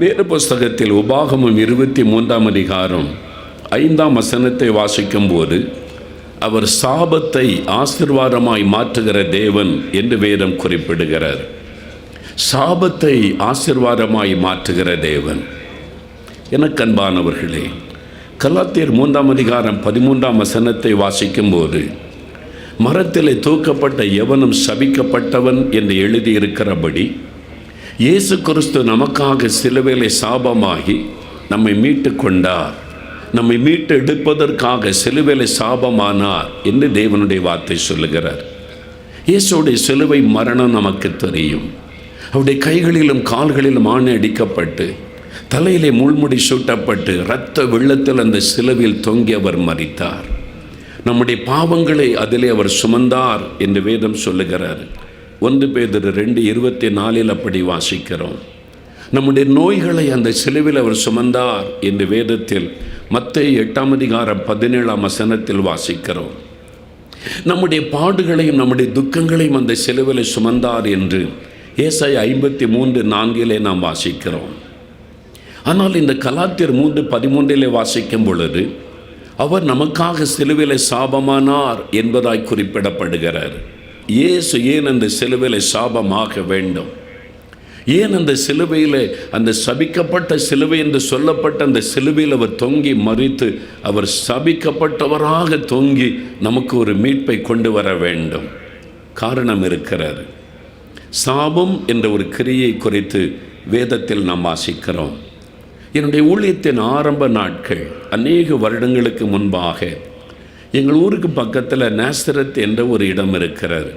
வேறு புஸ்தகத்தில் உபாகமும் இருபத்தி மூன்றாம் அதிகாரம் ஐந்தாம் வசனத்தை வாசிக்கும்போது அவர் சாபத்தை ஆசிர்வாதமாய் மாற்றுகிற தேவன் என்று வேதம் குறிப்பிடுகிறார். சாபத்தை ஆசிர்வாதமாய் மாற்றுகிற தேவன் எனக்கு அன்பானவர்களே கலாத்தியர் மூன்றாம் அதிகாரம் பதிமூன்றாம் வசனத்தை வாசிக்கும்போது மரத்திலே தூக்கப்பட்ட எவனும் சபிக்கப்பட்டவன் என்று எழுதியிருக்கிறபடி இயேசு கிறிஸ்து நமக்காக சிலுவையிலே சாபமாகி நம்மை மீட்டு கொண்டார் நம்மை மீட்டு எடுப்பதற்காக சிலுவையிலே சாபமானார் என்று தேவனுடைய வார்த்தை சொல்லுகிறார். இயேசுடைய சிலுவை மரணம் நமக்கு தெரியும். அவருடைய கைகளிலும் கால்களிலும் ஆணை அடிக்கப்பட்டு தலையிலே முள்முடி சூட்டப்பட்டு இரத்த வெள்ளத்தில் அந்த சிலுவையில் தொங்கி அவர் மறித்தார் நம்முடைய பாவங்களை அதிலே அவர் சுமந்தார் என்று வேதம் சொல்லுகிறார். ஒன்று பேதர் ரெண்டு இருபத்தி நாலில் அப்படி வாசிக்கிறோம். நம்முடைய நோய்களை அந்த சிலுவில் அவர் சுமந்தார் என்று வேதத்தில் மற்ற எட்டாம் அதிகாரம் பதினேழாம் வசனத்தில் வாசிக்கிறோம். நம்முடைய பாடுகளையும் நம்முடைய துக்கங்களையும் அந்த சிலுவில் சுமந்தார் என்று ஏசாய் ஐம்பத்தி மூன்று நான்கிலே நாம் வாசிக்கிறோம். ஆனால் இந்த கலாத்தியர் மூன்று பதிமூன்றிலே வாசிக்கும் பொழுது அவர் நமக்காக சிலுவிலை சாபமானார் என்பதாய் குறிப்பிடப்படுகிறார். இயேசு ஏன் அந்த சிலுவையில் சாபமாக வேண்டும்? ஏன் அந்த சிலுவையில் அந்த சபிக்கப்பட்ட சிலுவை என்று சொல்லப்பட்ட அந்த சிலுவையில் அவர் தொங்கி மறித்து அவர் சபிக்கப்பட்டவராக தொங்கி நமக்கு ஒரு மீட்பை கொண்டு வர வேண்டும்? காரணம் இருக்கிறார் சாபம் என்ற ஒரு கிரியை குறித்து வேதத்தில் நாம் வாசிக்கிறோம். என்னுடைய ஊழியத்தின் ஆரம்ப நாட்கள் அநேக வருடங்களுக்கு முன்பாக எங்கள் ஊருக்கு பக்கத்தில் நேசரத் என்ற ஒரு இடம் இருக்கிறது.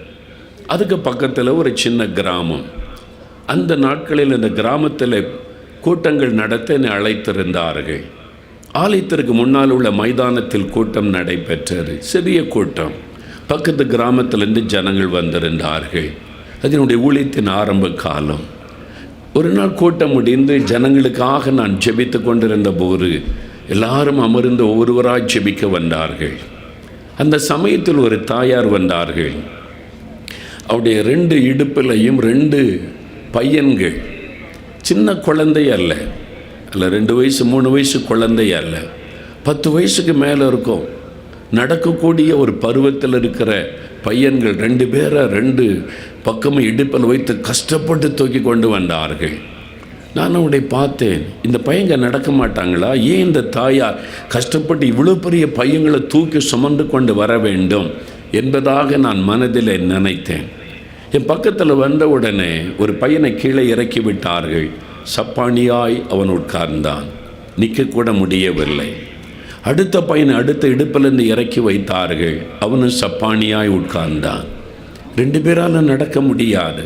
அதுக்கு பக்கத்தில் ஒரு சின்ன கிராமம். அந்த நாட்களில் இந்த கிராமத்தில் கூட்டங்கள் நடத்த என்னை அழைத்திருந்தார்கள். ஆலயத்திற்கு முன்னால் உள்ள மைதானத்தில் கூட்டம் நடைபெற்றது. சிறிய கூட்டம். பக்கத்து கிராமத்திலிருந்து ஜனங்கள் வந்திருந்தார்கள். அதனுடைய ஊழியத்தின் ஆரம்ப காலம். ஒரு நாள் கூட்டம் முடிந்து ஜனங்களுக்காக நான் ஜெபித்து கொண்டிருந்த போது எல்லாரும் அமர்ந்து ஒவ்வொருவராய் ஜெபிக்க வந்தார்கள். அந்த சமயத்தில் ஒரு தாயார் வந்தார்கள். அவருடைய ரெண்டு இடுப்பிலையும் ரெண்டு பையன்கள். சின்ன குழந்தை அல்ல. அல்ல ரெண்டு வயசு மூணு வயசு குழந்தை அல்ல. பத்து வயசுக்கு மேலே இருக்கும். நடக்கக்கூடிய ஒரு பருவத்தில் இருக்கிற பையன்கள் ரெண்டு பேரை ரெண்டு பக்கமும் இடுப்பில் வைத்து கஷ்டப்பட்டு தூக்கி கொண்டு வந்தார்கள். நான் அவனை பார்த்தேன். இந்த பையங்க நடக்க மாட்டாங்களா? ஏன் இந்த தாயார் கஷ்டப்பட்டு இவ்வளோ பெரிய பையங்களை தூக்கி சுமந்து கொண்டு வர வேண்டும் என்பதாக நான் மனதில் நினைத்தேன். என் பக்கத்தில் வந்த உடனே ஒரு பையனை கீழே இறக்கி விட்டார்கள். சப்பானியாய் அவன் உட்கார்ந்தான். நிற்கக்கூட முடியவில்லை. அடுத்த பையனை அடுத்த இடுப்பிலிருந்து இறக்கி வைத்தார்கள். அவனும் சப்பானியாய் உட்கார்ந்தான். ரெண்டு பேரால் நடக்க முடியாது.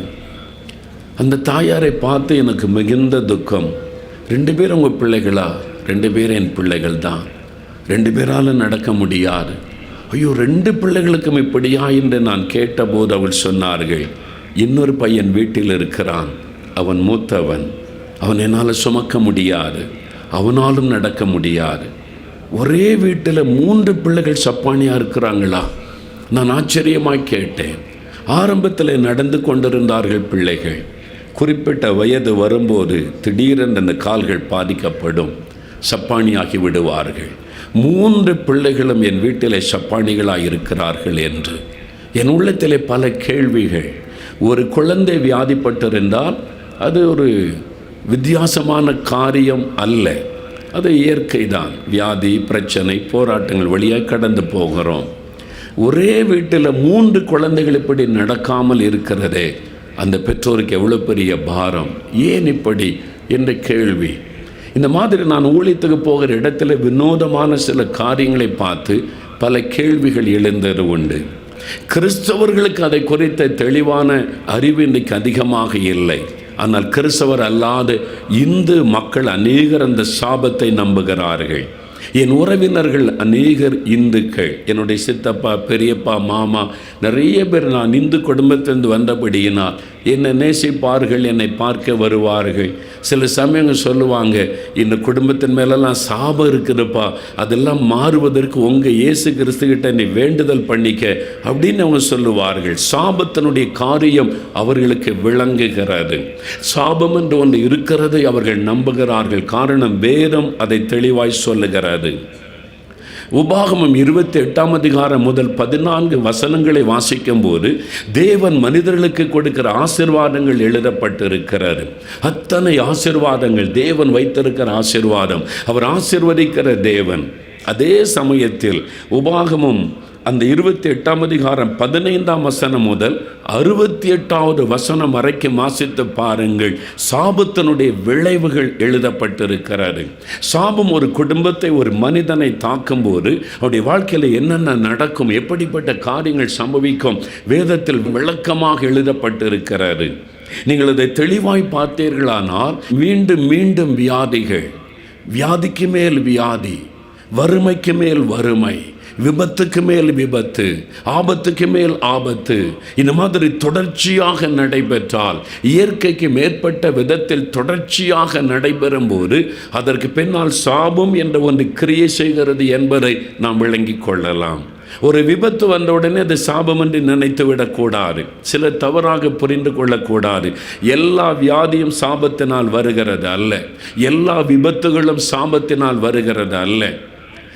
அந்த தாயாரை பார்த்து எனக்கு மிகுந்த துக்கம். ரெண்டு பேரும் உங்கள் பிள்ளைகளா? ரெண்டு பேரும் என் பிள்ளைகள் தான். ரெண்டு பேரால் நடக்க முடியாது. ஐயோ ரெண்டு பிள்ளைகளுக்கும் இப்படியா என்று நான் கேட்டபோது அவள் சொன்னார்கள். இன்னொரு பையன் வீட்டில் இருக்கிறான். அவன் மூத்தவன். அவன் என்னால் சுமக்க முடியாது. அவனாலும் நடக்க முடியாது. ஒரே வீட்டில் மூன்று பிள்ளைகள் சப்பானியாக இருக்கிறாங்களா? நான் ஆச்சரியமாய் கேட்டேன். ஆரம்பத்தில் நடந்து கொண்டிருந்தார்கள் பிள்ளைகள். குறிப்பிட்ட வயது வரும்போது திடீரென்று அந்த கால்கள் பாதிக்கப்படும். சப்பானியாகி விடுவார்கள். மூன்று பிள்ளைகளும் என் வீட்டிலே சப்பானிகளாக இருக்கிறார்கள் என்று. என் உள்ளத்திலே பல கேள்விகள். ஒரு குழந்தை வியாதிப்பட்டிருந்தால் அது ஒரு வித்தியாசமான காரியம் அல்ல. அது இயற்கை தான் வியாதி பிரச்சனை போராட்டங்கள் வழியாக கடந்து போகிறோம். ஒரே வீட்டில் மூன்று குழந்தைகள் இப்படி நடக்காமல் இருக்கிறதே. அந்த பெற்றோருக்கு எவ்வளோ பெரிய பாரம்? ஏன் இப்படி? என்ற கேள்வி. இந்த மாதிரி நான் ஊழியத்துக்கு போகிற இடத்துல வினோதமான சில காரியங்களை பார்த்து பல கேள்விகள் எழுந்தது உண்டு. கிறிஸ்தவர்களுக்கு அதை குறித்த தெளிவான அறிவு இன்றைக்கு அதிகமாக இல்லை. ஆனால் கிறிஸ்தவர் அல்லாத இந்து மக்கள் அநேகர் அந்த சாபத்தை நம்புகிறார்கள். என் உறவினர்கள் அநேகர் இந்துக்கள் என்னுடைய சித்தப்பா பெரியப்பா மாமா நிறைய பேர் நான் இந்து குடும்பத்திலிருந்து வந்தபடியினால் என்னை நேசிப்பார்கள் என்னை பார்க்க வருவார்கள். சில சமயங்கள் சொல்லுவாங்க இந்த குடும்பத்தின் மேலெல்லாம் சாபம் இருக்குதுப்பா அதெல்லாம் மாறுவதற்கு உங்கள் இயேசு கிறிஸ்துக்கிட்ட நீ வேண்டுதல் பண்ணிக்க அப்படின்னு அவங்க சொல்லுவார்கள். சாபத்தினுடைய காரியம் அவர்களுக்கு விளங்குகிறது. சாபம் என்று ஒன்று இருக்கிறதை அவர்கள் நம்புகிறார்கள். காரணம் வேதம் அதை தெளிவாய் சொல்லுகிறது. உபாகமம் இருபத்தி எட்டாம் அதிகாரம் முதல் பதினான்கு வசனங்களை வாசிக்கும் போது தேவன் மனிதர்களுக்கு கொடுக்கிற ஆசிர்வாதங்கள் எழுதப்பட்டிருக்கிறார் அத்தனை ஆசிர்வாதங்கள் தேவன் வைத்திருக்கிற ஆசிர்வாதம். அவர் ஆசிர்வதிக்கிற தேவன். அதே சமயத்தில் உபாகமம் அந்த இருபத்தி எட்டாம் அதிகாரம் பதினைந்தாம் வசனம் முதல் அறுபத்தி எட்டாவது வசனம் வரைக்கும் வாசித்து பாருங்கள். சாபத்தினுடைய விளைவுகள் எழுதப்பட்டிருக்கிறது. சாபம் ஒரு குடும்பத்தை ஒரு மனிதனை தாக்கும்போது அவருடைய வாழ்க்கையில் என்னென்ன நடக்கும் எப்படிப்பட்ட காரியங்கள் சம்பவிக்கும் வேதத்தில் விளக்கமாக எழுதப்பட்டிருக்கிறது. நீங்கள் அதை தெளிவாய் பார்த்தீர்களானால் மீண்டும் மீண்டும் வியாதிகள் வியாதிக்கு மேல் வியாதி வறுமைக்கு மேல் வறுமை விபத்துக்கு மேல் விபத்து ஆபத்துக்கு மேல் ஆபத்து. இந்த மாதிரி தொடர்ச்சியாக நடைபெற்றால் இயற்கைக்கு மேற்பட்ட விதத்தில் தொடர்ச்சியாக நடைபெறும் போது அதற்கு பின்னால் சாபம் என்ற ஒன்று கிரியை செய்கிறது என்பதை நாம் விளங்கிக் கொள்ளலாம். ஒரு விபத்து வந்த உடனே அது சாபம் என்று நினைத்து விடக்கூடாது. சிலர் தவறாக புரிந்து கொள்ளக்கூடாது. எல்லா வியாதியும் சாபத்தினால் வருகிறது அல்ல. எல்லா விபத்துகளும் சாபத்தினால் வருகிறது அல்ல.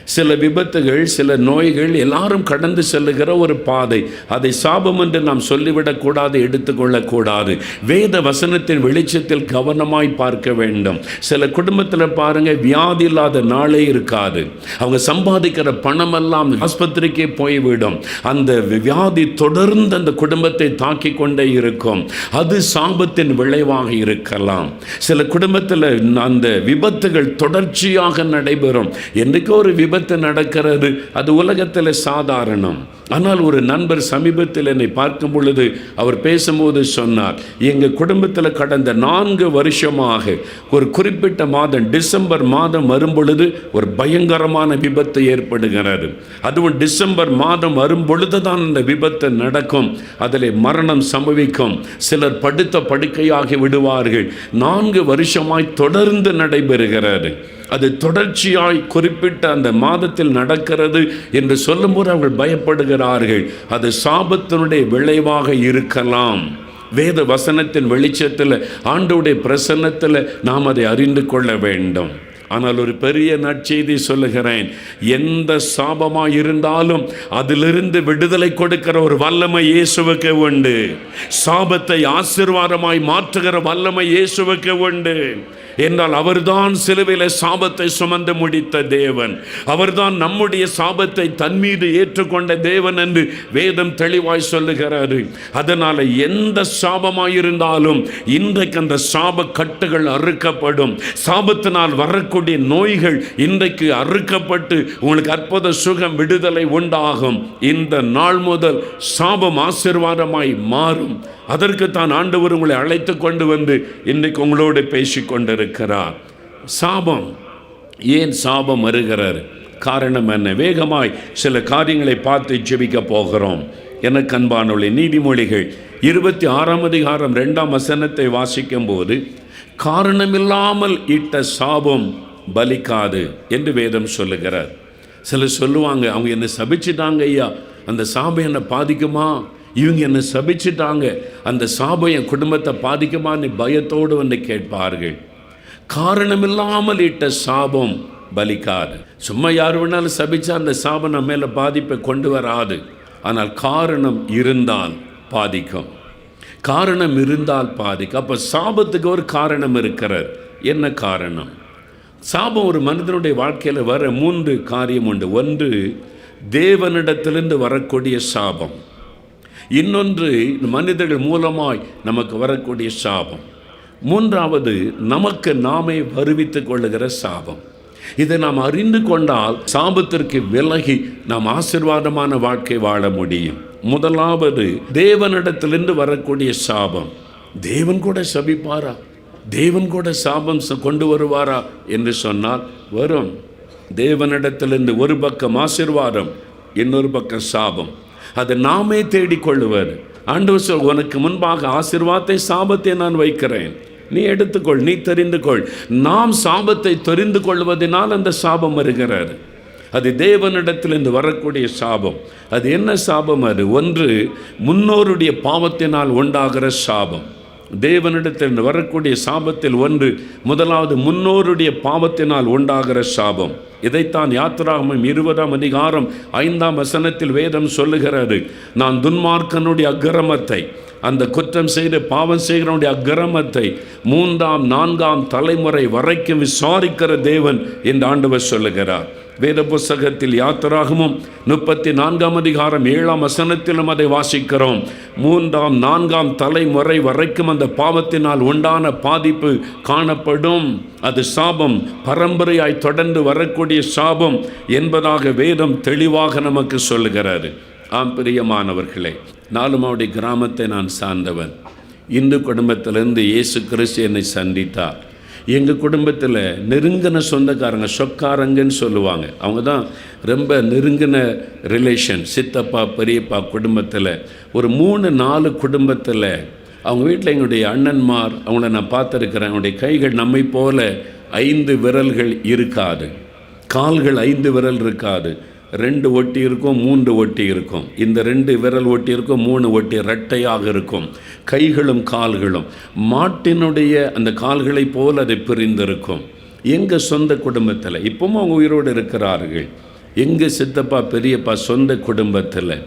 சில விபத்துகள் சில நோய்கள் எல்லாரும் கடந்து செல்லுகிற ஒரு பாதை. அதை சாபம் என்று நாம் சொல்லிவிடக்கூடாது எடுத்துக்கொள்ளக்கூடாது வேத வசனத்தின் வெளிச்சத்தில் கவனமாய் பார்க்க வேண்டும். சில குடும்பத்தில் பாருங்க வியாதி இல்லாத நாளே இருக்காது. அவங்க சம்பாதிக்கிற பணமெல்லாம் ஆஸ்பத்திரிக்கே போய்விடும். அந்த வியாதி தொடர்ந்து அந்த குடும்பத்தை தாக்கி கொண்டே இருக்கும். அது சாபத்தின் விளைவாக இருக்கலாம். சில குடும்பத்தில் அந்த விபத்துகள் தொடர்ச்சியாக நடைபெறும். என்றைக்கு ஒரு விபத்து விபத்து நடக்கிறது. அது உலகத்தில் சாதாரணம். ஆனால் ஒரு நண்பர் சமீபத்தில் என்னை பார்க்கும் பொழுது அவர் பேசும்போது சொன்னார் எங்கள் குடும்பத்தில் கடந்த நான்கு வருஷமாக ஒரு குறிப்பிட்ட மாதம் டிசம்பர் மாதம் வரும் பொழுது ஒரு பயங்கரமான விபத்து ஏற்படுகிறது. அதுவும் டிசம்பர் மாதம் வரும் பொழுது தான் அந்த விபத்து நடக்கும். அதில் மரணம் சம்பவிக்கும். சிலர் படுத்த படுக்கையாகி விடுவார்கள். நான்கு வருஷமாய் தொடர்ந்து நடைபெறுகிறது. அது தொடர்ச்சியாய் குறிப்பிட்ட அந்த மாதத்தில் நடக்கிறது என்று சொல்லும்போது அவர்கள் பயப்படுகிறார்கள். அது சாபத்தினுடைய விளைவாக இருக்கலாம். வேத வசனத்தின் வெளிச்சத்தில் ஆண்டுடைய பிரசன்னத்தில் நாம் அதை அறிந்து கொள்ள வேண்டும். ஆனால் ஒரு பெரிய நற்செய்தி சொல்லுகிறேன். எந்த சாபமாக இருந்தாலும் அதிலிருந்து விடுதலை கொடுக்கிற ஒரு வல்லமை இயேசுவுக்கு உண்டு. சாபத்தை ஆசிர்வாதமாய் மாற்றுகிற வல்லமை இயேசுவுக்கு உண்டு. என்றால் அவர்தான் சிலுவையில் சாபத்தை சுமந்து முடித்த தேவன். அவர்தான் நம்முடைய சாபத்தை தன் மீது ஏற்றுக்கொண்ட தேவன் என்று வேதம் தெளிவாய் சொல்லுகிறாரு அதனால் எந்த சாபமாயிருந்தாலும் இன்றைக்கு அந்த சாப கட்டுகள் அறுக்கப்படும். சாபத்தினால் வரக்கூடிய நோய்கள் இன்றைக்கு அறுக்கப்பட்டு உங்களுக்கு அற்புத சுகம் விடுதலை உண்டாகும். இந்த நாள் முதல் சாபம் ஆசிர்வாதமாய் மாறும். அதற்கு தான் ஆண்டவர் உங்களை அழைத்து கொண்டு வந்து இன்றைக்கு உங்களோடு பேசி கொண்டிருக்கிறார் சாபம். ஏன் சாபம் வருகிறார்? காரணம் என்ன? வேகமாய் சில காரியங்களை பார்த்து ஜெபிக்க போகிறோம். எனக்கு அன்பானொழி நீதிமொழிகள் இருபத்தி ஆறாம் அதிகாரம் ரெண்டாம் வசனத்தை வாசிக்கும் போது காரணமில்லாமல் இட்ட சாபம் பலிக்காது என்று வேதம் சொல்லுகிறார். சிலர் சொல்லுவாங்க அவங்க என்னை சபிச்சிட்டாங்க ஐயா அந்த சாபம் என்னை பாதிக்குமா? இவங்க என்னை சபிச்சிட்டாங்க. அந்த சாபம் என் குடும்பத்தை பாதிக்குமான்னு பயத்தோடு வந்து கேட்பார்கள். காரணமில்லாமல் இட்ட சாபம் பலிக்காது. சும்மா யார் வேணாலும் சபிச்சா அந்த சாபம் நம்ம மேலே பாதிப்பை கொண்டு வராது. ஆனால் காரணம் இருந்தால் பாதிக்கும். காரணம் இருந்தால் பாதிக்கும். அப்போ சாபத்துக்கு ஒரு காரணம் இருக்கிறார் என்ன காரணம்? சாபம் ஒரு மனிதனுடைய வாழ்க்கையில் வர மூன்று காரியம் உண்டு. ஒன்று தேவனிடத்திலிருந்து வரக்கூடிய சாபம். இன்னொன்று மனிதர்கள் மூலமாய் நமக்கு வரக்கூடிய சாபம். மூன்றாவது நமக்கு நாமே வருவித்துக் கொள்ளுகிற சாபம். இதை நாம் அறிந்து கொண்டால் சாபத்திற்கு விலகி நாம் ஆசிர்வாதமான வாழ்க்கை வாழ முடியும். முதலாவது தேவனிடத்திலிருந்து வரக்கூடிய சாபம். தேவன் கூட சபிப்பாரா? தேவன் கூட சாபம் ச- கொண்டு வருவாரா என்று சொன்னால் வரும். தேவனிடத்திலிருந்து ஒரு பக்கம் ஆசிர்வாதம் இன்னொரு பக்கம் சாபம். அதை நாமே தேடிக்கொள்ளுவர் ஆண்டவர் சொல் உனக்கு முன்பாக ஆசிர்வாதத்தை சாபத்தை நான் வைக்கிறேன். நீ எடுத்துக்கொள் நீ தெரிந்து கொள் நாம் சாபத்தை தெரிந்து கொள்வதனால் அந்த சாபம் வருகிறார் அது தேவனிடத்திலிருந்து வரக்கூடிய சாபம். அது என்ன சாபம் அது? ஒன்று முன்னோருடைய பாவத்தினால் உண்டாகிற சாபம். தேவனிடத்தில் வரக்கூடிய சாபத்தில் ஒன்று முதலாவது முன்னோருடைய பாவத்தினால் உண்டாகிற சாபம். இதைத்தான் யாத்திராகமம் இருபதாம் அதிகாரம் ஐந்தாம் வசனத்தில் வேதம் சொல்லுகிறது. நான் துன்மார்க்கனுடைய அக்கிரமத்தை அந்த குற்றம் செய்து பாவம் செய்கிறவனுடைய அக்கிரமத்தை மூன்றாம் நான்காம் தலைமுறை வரைக்கும் விசாரிக்கிற தேவன் என்று ஆண்டவர் சொல்லுகிறார். வேத புஸ்தகத்தில் யாத்திராகமும் முப்பத்தி நான்காம் அதிகாரம் ஏழாம் வசனத்திலும் அதை வாசிக்கிறோம். மூன்றாம் நான்காம் தலைமுறை வரைக்கும் அந்த பாவத்தினால் உண்டான பாதிப்பு காணப்படும். அது சாபம் பரம்பரையாய் தொடர்ந்து வரக்கூடிய சாபம் என்பதாக வேதம் தெளிவாக நமக்கு சொல்லுகிறாரு ஆம் பிரியமானவர்களே நாலுமாவுடைய கிராமத்தை நான் சார்ந்தவன். இந்து குடும்பத்திலிருந்து இயேசு கிறிஸ்து என்னை சந்தித்தார். எங்கள் குடும்பத்தில் நெருங்கின சொந்தக்காரங்க சொக்காரங்கன்னு சொல்லுவாங்க. அவங்க தான் ரொம்ப நெருங்கின ரிலேஷன் சித்தப்பா பெரியப்பா குடும்பத்தில் ஒரு மூணு நாலு குடும்பத்தில் அவங்க வீட்டில் எங்களுடைய அண்ணன்மார் அவங்கள நான் பார்த்துருக்கிறேன். அவங்களுடைய கைகள் நம்மை போல ஐந்து விரல்கள் இருக்காது. கால்கள் ஐந்து விரல் இருக்காது. ரெண்டு ஒட்டி இருக்கும் மூன்று ஒட்டி இருக்கும். இந்த ரெண்டு விரல் ஒட்டி இருக்கும் மூணு ஒட்டி ரெட்டையாக இருக்கும். கைகளும் கால்களும். மாட்டினுடைய அந்த கால்களைப் போல் அது பிரிந்திருக்கும். எங்கள் சொந்த குடும்பத்தில் இப்பவும் அவங்க உயிரோடு இருக்கிறார்கள். எங்கள் சித்தப்பா பெரியப்பா சொந்த குடும்பத்தில்.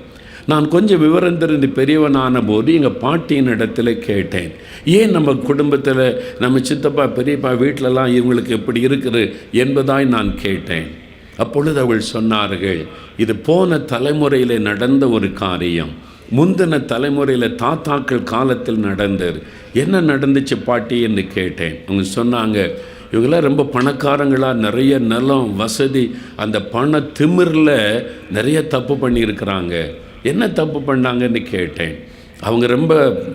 நான் கொஞ்சம் விவரம் தெரிந்து பெரியவனான போது எங்கள் பாட்டியின் இடத்துல கேட்டேன். ஏன் நம்ம குடும்பத்தில் நம்ம சித்தப்பா பெரியப்பா வீட்டிலலாம் இவங்களுக்கு எப்படி இருக்குது என்பதாய் நான் கேட்டேன். அப்பொழுது அவள் சொன்னார்கள் இது போன தலைமுறையில் நடந்த ஒரு காரியம். முந்தின தலைமுறையில் தாத்தாக்கள் காலத்தில் நடந்தது. என்ன நடந்துச்சு பாட்டி என்று கேட்டேன். அவங்க சொன்னாங்க இவங்களாம் ரொம்ப பணக்காரங்களாக நிறைய நிலம் வசதி அந்த பண திமிரில் நிறைய தப்பு பண்ணியிருக்கிறாங்க. என்ன தப்பு பண்ணாங்கன்னு கேட்டேன். அவங்க ரொம்ப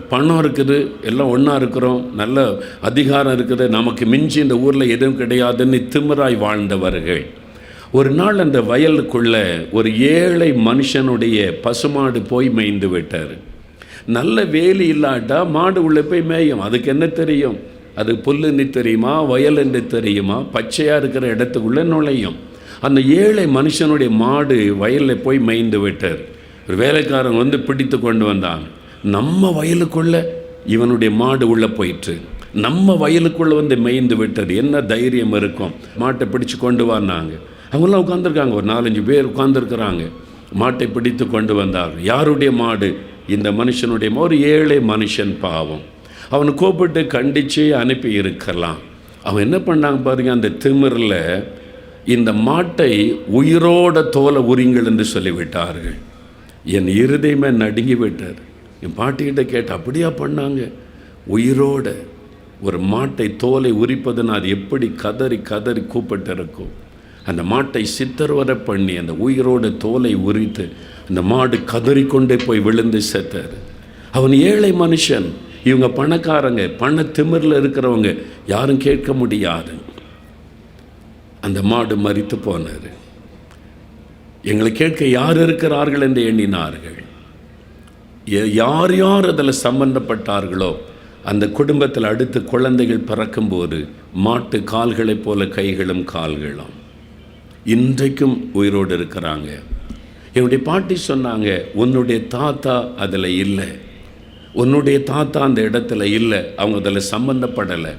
பணம் இருக்குது எல்லாம் ஒன்றா இருக்கிறோம் நல்ல அதிகாரம் இருக்குது நமக்கு மிஞ்சி இந்த ஊரில் எதுவும் கிடையாதுன்னு திமிராய் வாழ்ந்தவர்கள். ஒரு நாள் அந்த வயலுக்குள்ள ஒரு ஏழை மனுஷனுடைய பசுமாடு போய் மேய்ந்து விட்டார். நல்ல வேலி இல்லாட்டா மாடு உள்ளே போய் மேயும். அதுக்கு என்ன தெரியும்? அது புல்லுன்னு தெரியுமா? வயல் என்று தெரியுமா? பச்சையாக இருக்கிற இடத்துக்குள்ளே நுழையும். அந்த ஏழை மனுஷனுடைய மாடு வயலில் போய் மேய்ந்து விட்டார். ஒரு வேலைக்காரன் வந்து பிடித்து கொண்டு வந்தாங்க நம்ம வயலுக்குள்ளே இவனுடைய மாடு உள்ளே போயிட்டு நம்ம வயலுக்குள்ளே வந்து மேய்ந்து விட்டது. என்ன தைரியம் இருக்கும்? மாட்டை பிடிச்சு கொண்டு வந்தாங்க அவங்களாம் உட்காந்துருக்காங்க ஒரு நாலஞ்சு பேர் உட்காந்துருக்குறாங்க மாட்டை பிடித்து கொண்டு வந்தார் யாருடைய மாடு? இந்த மனுஷனுடைய ஒரு ஏழை மனுஷன் பாவம். அவனை கூப்பிட்டு கண்டித்து அனுப்பி இருக்கலாம். அவன் என்ன பண்ணாங்க பாருங்க அந்த திமிரில் இந்த மாட்டை உயிரோட தோலை உரிங்கள் என்று சொல்லிவிட்டார்கள். என் இருதயமே நடுங்கி விட்டார் என் பாட்டிக்கிட்ட கேட்ட அப்படியா பண்ணாங்க? உயிரோட ஒரு மாட்டை தோலை உரிப்பதுன்னு அது எப்படி கதறி கதறி கூப்பிட்டு இருக்கும் அந்த மாட்டை சித்தர்வர பண்ணி அந்த உயிரோட தோலை உரித்து அந்த மாடு கதறிக்கொண்டே போய் விழுந்து செத்தார். அவன் ஏழை மனுஷன். இவங்க பணக்காரங்க பண திமிரில் இருக்கிறவங்க யாரும் கேட்க முடியாது. அந்த மாடு மறித்து போனார். எங்களை கேட்க யார் இருக்கிறார்கள் என்று எண்ணினார்கள். யார் யார் அதில் சம்பந்தப்பட்டார்களோ அந்த குடும்பத்தில் அடுத்து குழந்தைகள் பிறக்கும்போது மாட்டு கால்களைப் போல கைகளும் கால்களும். இன்றைக்கும் உயிரோடு இருக்கிறாங்க. என்னுடைய பாட்டி சொன்னாங்க உன்னுடைய தாத்தா அதில் இல்லை. உன்னுடைய தாத்தா அந்த இடத்துல இல்லை. அவங்க அதில் சம்மந்தப்படலை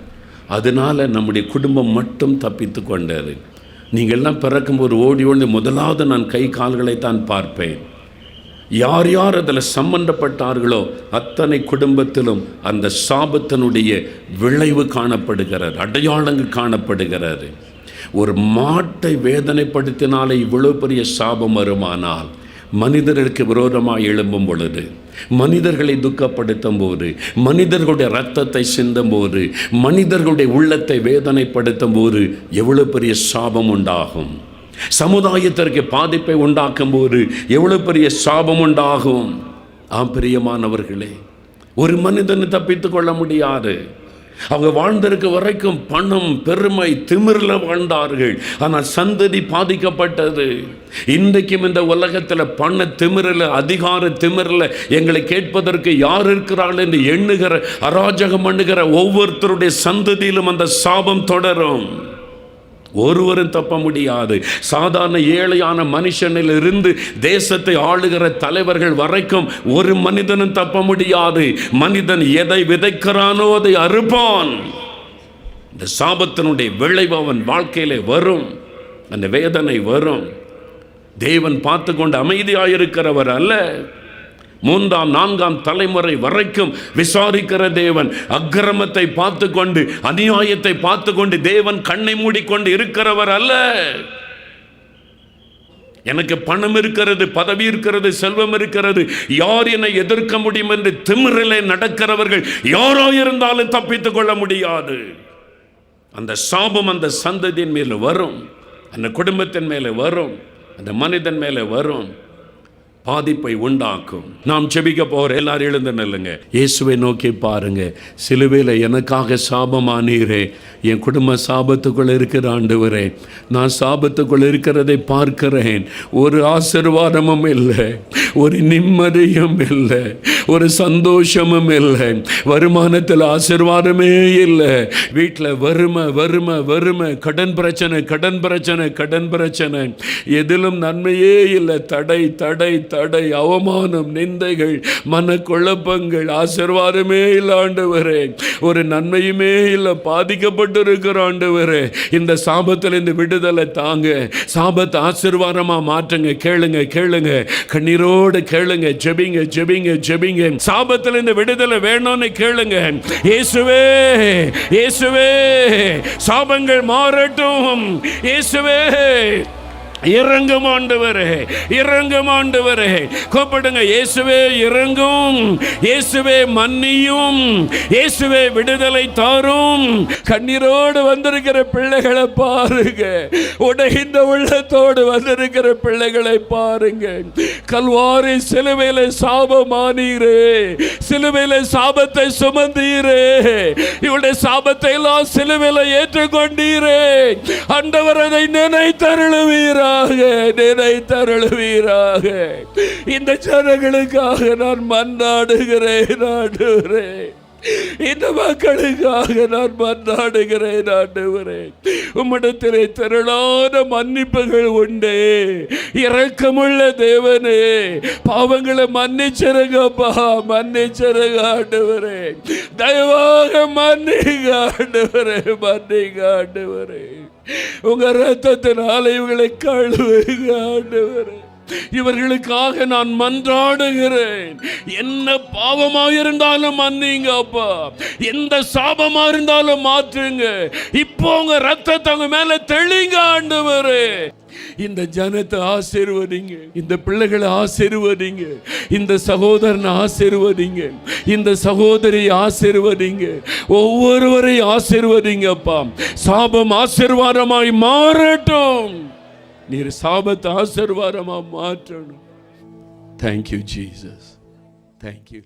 அதனால் நம்முடைய குடும்பம் மட்டும் தப்பித்து கொண்டது. நீங்கள் எல்லாம் பிறக்கும்போது ஓடி ஓடி முதலாவது நான் கை கால்களை தான் பார்ப்பேன். யார் யார் அதில் சம்பந்தப்பட்டார்களோ அத்தனை குடும்பத்திலும் அந்த சாபத்தினுடைய விளைவு காணப்படுகிறார் அடையாளங்கள் காணப்படுகிறது. ஒரு மாட்டை வேதனைப்படுத்தினாலே இவ்வளோ பெரிய சாபம் வருமானால் மனிதர்களுக்கு விரோதமாக எழும்பும் பொழுது மனிதர்களை துக்கப்படுத்தும் போது மனிதர்களுடைய ரத்தத்தை சிந்தும் போது மனிதர்களுடைய உள்ளத்தை வேதனைப்படுத்தும் போது எவ்வளோ பெரிய சாபம் உண்டாகும். சமுதாயத்திற்கு பாதிப்பை உண்டாக்கும் போது எவ்வளவு பெரிய சாபம் உண்டாகும்? ஆம் பிரியமானவர்களே ஒரு மனிதனை தப்பித்துக் கொள்ள முடியாது. அவங்க வாழ்ந்திருக்க வரைக்கும் பணம் பெருமை திமிரில் வாழ்ந்தார்கள். ஆனால் சந்ததி பாதிக்கப்பட்டது. இன்றைக்கும் இந்த உலகத்தில் பண திமிரில் அதிகார திமிரில் எங்களை கேட்பதற்கு யார் இருக்கிறார்கள் என்று எண்ணுகிற அராஜகம் பண்ணுகிற ஒவ்வொருத்தருடைய சந்ததியிலும் அந்த சாபம் தொடரும். ஒருவரும் தப்ப முடியாது. சாதாரண ஏழையான மனுஷனில் இருந்து தேசத்தை ஆளுகிற தலைவர்கள் வரைக்கும் ஒரு மனிதனும் தப்ப முடியாது. மனிதன் எதை விதைக்கிறானோ அதை அறுப்பான். இந்த சாபத்தினுடைய விளைவு அவன் வாழ்க்கையிலே வரும். அந்த வேதனை வரும். தேவன் பார்த்து கொண்டு அமைதியாயிருக்கிறவர் அல்ல. மூன்றாம் நான்காம் தலைமுறை வரைக்கும் விசாரிக்கிற தேவன் அக்கிரமத்தை பார்த்து கொண்டு அநியாயத்தை பார்த்து கொண்டு தேவன் கண்ணை மூடிக்கொண்டு இருக்கிறவர் அல்ல. எனக்கு பணம் இருக்கிறது பதவி இருக்கிறது செல்வம் இருக்கிறது. யார் என்னை எதிர்க்க முடியும் என்று திமிரிலே நடக்கிறவர்கள் யாரோ இருந்தாலும் தப்பித்துக் கொள்ள முடியாது. அந்த சாபம் அந்த சந்ததியின் மேலே வரும் அந்த குடும்பத்தின் மேலே வரும் அந்த மனிதன் மேலே வரும். பாதிப்பை உண்டாக்கும். நாம் செபிக்க போகிற எல்லாரும் எழுந்து நில்லுங்க. இயேசுவை நோக்கி பாருங்க. சிலுவையில் எனக்காக சாபமானீரே. என் குடும்ப சாபத்துக்குள் இருக்கிற ஆண்டவரே நான் சாபத்துக்குள் இருக்கிறதை பார்க்கிறேன். ஒரு ஆசிர்வாதமும் இல்லை. ஒரு நிம்மதியும் இல்லை. ஒரு சந்தோஷமும் இல்லை. வருமானத்தில் ஆசிர்வாதமே இல்லை. வீட்டில் வறுமை வறுமை வறுமை. கடன் பிரச்சனை கடன் பிரச்சனை கடன் பிரச்சனை. எதிலும் நன்மையே இல்லை. தடை தடை தடை அவமானம் நிந்தைகள் மனக்குழப்பங்கள் ஆசிர்வாதமே இல்லை ஆண்டவரே. ஒரு நன்மையுமே இல்லை பாதிக்கப்பட்டிருக்கிற ஆண்டவரே. இந்த சாபத்தில் இந்த விடுதலை தாங்க சாபத்தை ஆசிர்வாதமாக மாற்றுங்க. கேளுங்க கேளுங்க. கண்ணீரோடு கேளுங்க. ஜெபிங்க ஜெபிங்க ஜெபிங்க. சாபத்தில் இந்த விடுதலை வேணும்னு கேளுங்க. இயேசுவே இயேசுவே சாபங்கள் மாறட்டும். இயேசுவே. இறங்கும் ஆண்டவரே இறங்கும் ஆண்டவரே. கூப்பிடுங்க இயேசுவே இறங்கும். இயேசுவே மன்னியும். இயேசுவே விடுதலை தாரும். கண்ணீரோடு வந்திருக்கிற பிள்ளைகளை பாருங்க. உடைந்த உள்ளத்தோடு வந்திருக்கிற பிள்ளைகளை பாருங்க. கல்வாரி சிலுவையில சாபமானீரே. சிலுவையில சாபத்தை சுமந்தீரே. இவருடைய சாபத்தை எல்லாம் சிலுவையில ஏற்றுக்கொண்டீரே. ஆண்டவர் அதை நினைத்தருளுவீரா. நினைத்தருளுவீராக நினைத்தருளுவீராக. இந்த ஜனங்களுக்காக நான் மன்னாடுகிறேன் ஆடுகிறேன் இந்த மக்களுக்காக நான் மன்றாடுகிறேன் ஆண்டுகிறேன் உம்மிடத்திலே திரளான மன்னிப்புகள் உண்டு. இரக்கமுள்ள தேவனே பாவங்களை மன்னிச்சிருங்கப்பா மன்னிச்சிருங்க ஆண்டவரே. தயவாக மன்னிங்க ஆண்டவரே மன்னிங்க ஆண்டவரே. உங்க ரத்தத்தினால இவங்களை கழுவுங்க ஆண்டவரே. இவர்களுக்காக நான் மன்றாடுகிறேன். என்ன பாவமா இருந்தாலும் மன்னிங்க அப்பா. எந்த சாபமா இருந்தாலும் மாற்றுங்க. இப்போ உங்க ரத்தத்தை அவங்க மேல தெளிங்க ஆண்டவரே. இந்த ஜனத்தை ஆசிர்வதிங்க. இந்த பிள்ளைகளை ஆசிர்வதிங்க. இந்த சகோதரனை ஆசிர்வதிங்க. இந்த சகோதரி ஆசிர்வதிங்க. ஒவ்வொருவரையும் ஆசீர்வதிங்கப்பா சாபம் ஆசிர்வாதமாய் மாறட்டும். நீர் சாபத்தை ஆசிர்வாதமாக மாற்றணும். Thank you Jesus thank you